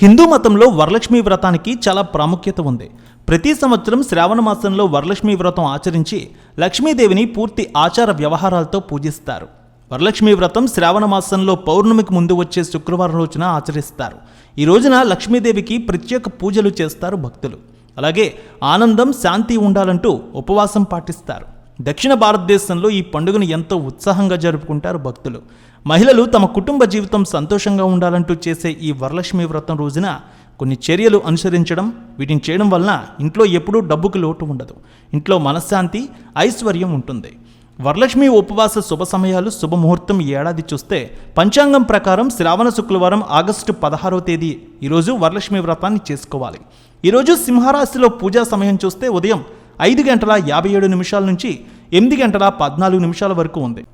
హిందూ మతంలో వరలక్ష్మి వ్రతానికి చాలా ప్రాముఖ్యత ఉంది. ప్రతి సంవత్సరం శ్రావణ మాసంలో వరలక్ష్మి వ్రతం ఆచరించి లక్ష్మీదేవిని పూర్తి ఆచార వ్యవహారాలతో పూజిస్తారు. వరలక్ష్మి వ్రతం శ్రావణ మాసంలో పౌర్ణమికి ముందు వచ్చే శుక్రవారం రోజున ఆచరిస్తారు. ఈ రోజున లక్ష్మీదేవికి ప్రత్యేక పూజలు చేస్తారు భక్తులు. అలాగే ఆనందం శాంతి ఉండాలంటూ ఉపవాసం పాటిస్తారు. దక్షిణ భారతదేశంలో ఈ పండుగను ఎంతో ఉత్సాహంగా జరుపుకుంటారు భక్తులు. మహిళలు తమ కుటుంబ జీవితం సంతోషంగా ఉండాలంటూ చేసే ఈ వరలక్ష్మి వ్రతం రోజున కొన్ని చర్యలు అనుసరించడం వీటిని చేయడం వలన ఇంట్లో ఎప్పుడూ డబ్బుకు లోటు ఉండదు. ఇంట్లో మనశ్శాంతి ఐశ్వర్యం ఉంటుంది. వరలక్ష్మి ఉపవాస శుభ సమయాలు శుభముహూర్తం ఏడాది చూస్తే పంచాంగం ప్రకారం శ్రావణ శుక్రవారం ఆగస్టు పదహారవ తేదీ ఈరోజు వరలక్ష్మి వ్రతాన్ని చేసుకోవాలి. ఈరోజు సింహరాశిలో పూజా సమయం చూస్తే ఉదయం ఐదు గంటల యాభై ఏడు నిమిషాల నుంచి ఎనిమిది గంటల పద్నాలుగు నిమిషాల వరకు ఉంది.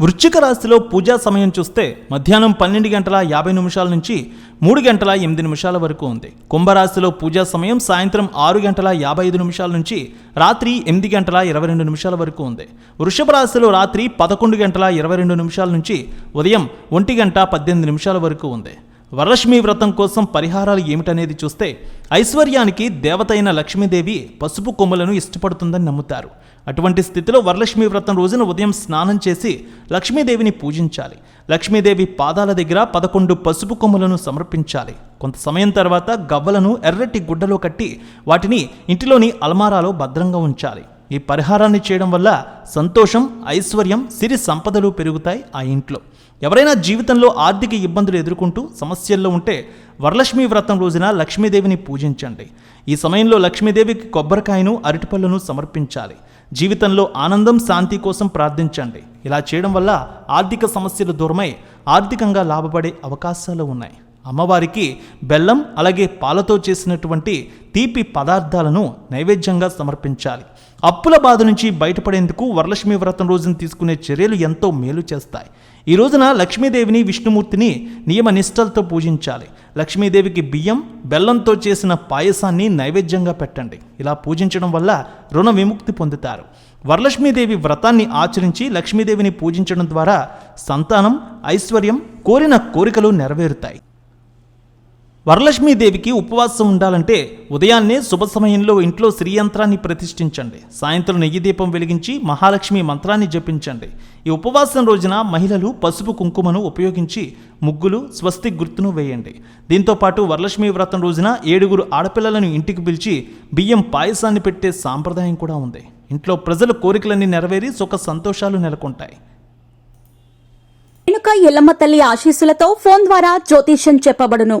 వృశ్చిక రాశిలో పూజా సమయం చూస్తే మధ్యాహ్నం పన్నెండు గంటల యాభై నిమిషాల నుంచి మూడు గంటల ఎనిమిది నిమిషాల వరకు ఉంది. కుంభరాశిలో పూజా సమయం సాయంత్రం ఆరు గంటల యాభై ఐదు నిమిషాల నుంచి రాత్రి ఎనిమిది గంటల ఇరవై రెండు నిమిషాల వరకు ఉంది. వృషభ రాశిలో రాత్రి పదకొండు గంటల ఇరవై రెండు నిమిషాల నుంచి ఉదయం ఒంటి గంట పద్దెనిమిది నిమిషాల వరకు ఉంది. వరలక్ష్మి వ్రతం కోసం పరిహారాలు ఏమిటనేది చూస్తే ఐశ్వర్యానికి దేవతైన లక్ష్మీదేవి పసుపు కొమ్ములను ఇష్టపడుతుందని నమ్ముతారు. అటువంటి స్థితిలో వరలక్ష్మి వ్రతం రోజున ఉదయం స్నానం చేసి లక్ష్మీదేవిని పూజించాలి. లక్ష్మీదేవి పాదాల దగ్గర పదకొండు పసుపు కొమ్ములను సమర్పించాలి. కొంత సమయం తర్వాత గవ్వలను ఎర్రటి గుడ్డలో కట్టి వాటిని ఇంటిలోని అల్మారాలో భద్రంగా ఉంచాలి. ఈ పరిహారాన్ని చేయడం వల్ల సంతోషం ఐశ్వర్యం సిరి సంపదలు పెరుగుతాయి ఆ ఇంట్లో. ఎవరైనా జీవితంలో ఆర్థిక ఇబ్బందులు ఎదుర్కొంటూ సమస్యల్లో ఉంటే వరలక్ష్మి వ్రతం రోజున లక్ష్మీదేవిని పూజించండి. ఈ సమయంలో లక్ష్మీదేవికి కొబ్బరికాయను అరటిపళ్ళను సమర్పించాలి. జీవితంలో ఆనందం శాంతి కోసం ప్రార్థించండి. ఇలా చేయడం వల్ల ఆర్థిక సమస్యలు దూరమై ఆర్థికంగా లాభపడే అవకాశాలు ఉన్నాయి. అమ్మవారికి బెల్లం అలాగే పాలతో చేసినటువంటి తీపి పదార్థాలను నైవేద్యంగా సమర్పించాలి. అప్పుల బాధ నుంచి బయటపడేందుకు వరలక్ష్మి వ్రతం రోజున తీసుకునే చర్యలు ఎంతో మేలు చేస్తాయి. ఈ రోజున లక్ష్మీదేవిని విష్ణుమూర్తిని నియమ నిష్టలతో పూజించాలి. లక్ష్మీదేవికి బియ్యం బెల్లంతో చేసిన పాయసాన్ని నైవేద్యంగా పెట్టండి. ఇలా పూజించడం వల్ల రుణ విముక్తి పొందుతారు. వరలక్ష్మీదేవి వ్రతాన్ని ఆచరించి లక్ష్మీదేవిని పూజించడం ద్వారా సంతానం ఐశ్వర్యం కోరిన కోరికలు నెరవేరుతాయి. వరలక్ష్మీదేవికి ఉపవాసం ఉండాలంటే ఉదయాన్నే శుభ సమయంలో ఇంట్లో శ్రీయంత్రాన్ని ప్రతిష్ఠించండి. సాయంత్రం నెయ్యి దీపం వెలిగించి మహాలక్ష్మి మంత్రాన్ని జపించండి. ఈ ఉపవాసం రోజున మహిళలు పసుపు కుంకుమను ఉపయోగించి ముగ్గులు స్వస్తి గుర్తును వేయండి. దీంతో పాటు వరలక్ష్మి వ్రతం రోజున ఏడుగురు ఆడపిల్లలను ఇంటికి పిలిచి బియ్యం పాయసాన్ని పెట్టే సాంప్రదాయం కూడా ఉంది. ఇంట్లో ప్రజల కోరికలన్నీ నెరవేరి సుఖ సంతోషాలు నెలకొంటాయి. రేణుక ఎల్లమ్మ తల్లి ఆశీస్సులతో ఫోన్ ద్వారా జ్యోతిష్యం చెప్పబడును.